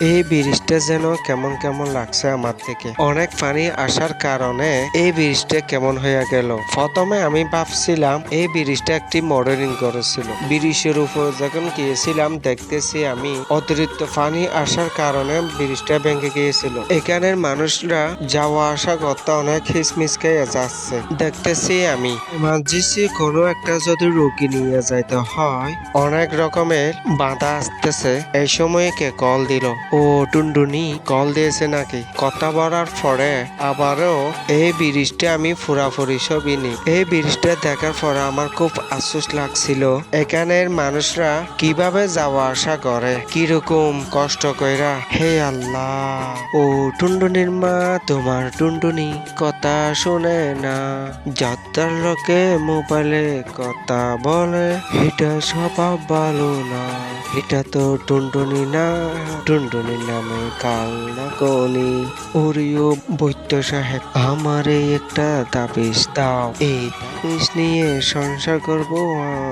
এই ব্রিজটা যেন কেমন কেমন লাগছে আমার থেকে। অনেক পানি আসার কারণে এই ব্রিজটা কেমন হয়ে গেল। প্রথমে আমি ভাবছিলাম এই ব্রিজটা একটি মডেলিং করেছিল। ব্রিজের উপর যখন গিয়েছিলাম, দেখতেছি আমি অতিরিক্ত পানি আসার কারণে ব্রিজটা ভেঙে গিয়েছিল। এখানের মানুষরা যাওয়া আসা করতে অনেক হিসমিস খেয়ে যাচ্ছে। দেখতেছি আমি ইমার্জেন্সি কোনো একটা যদি রোগী নিয়ে যাইতে হয়, অনেক রকমের বাধা আসতেছে। এই সময় কে কল দিল। ও টুনটুনি কল দিয়েছে নাকি? কথা বলার পরে আবারও এই ব্রিজটা আমি ফুরাফুরি ছবি নি। এই ব্রিজটা দেখার পরে আমার খুব আফসোস লাগছিল। এখানের মানুষরা কীভাবে যাওয়া আসা করে? কীরকম কষ্ট কইরা? হে আল্লাহ! ও টুনটুনির মা, তোমার টুনটুনি, কথা শুনে না। যাত্রার লোকে মোবাইলে কথা বলে। এটা স্বভাব ভালো না। এটা তো টুনটুনি না টুনটুনির নামে কাল না কনি ওরিও বৈদ্য সাহেব আমারে একটা তাবিজ দাও। এই তাবিজ নিয়ে সংসার করব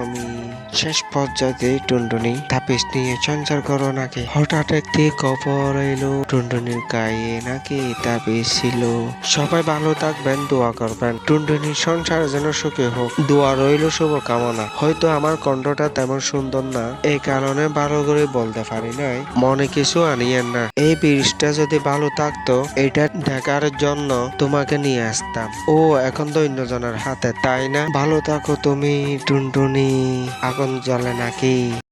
আমি। শেষ পর্যায়ে টুনটুনি তাবিজ নিয়ে সংসার করো নাকি? হঠাৎ একটি খবর এলো, টুনটুনির গায়ে নাকি তাবিজ ছিল। সবাই ভালো থাকবেন, দোয়া করবেন। টুনটুনির সংসার যেন সুখী হোক। দোয়া রইল শুভ কামনা হয়তো আমার কণ্ঠটা তেমন সুন্দর না এই কারণে ভালো করে বলতে পারি নাই। মনে কিছু আনিয়েন না। এই ব্রিজটা যদি ভালো থাকতো, এটা দেখার জন্য তোমাকে নিয়ে আসতাম। ও এখন তো অন্যজনের হাতে, তাই না? ভালো থাকো তুমি, টুনটুনি। আগুন জ্বলে নাকি?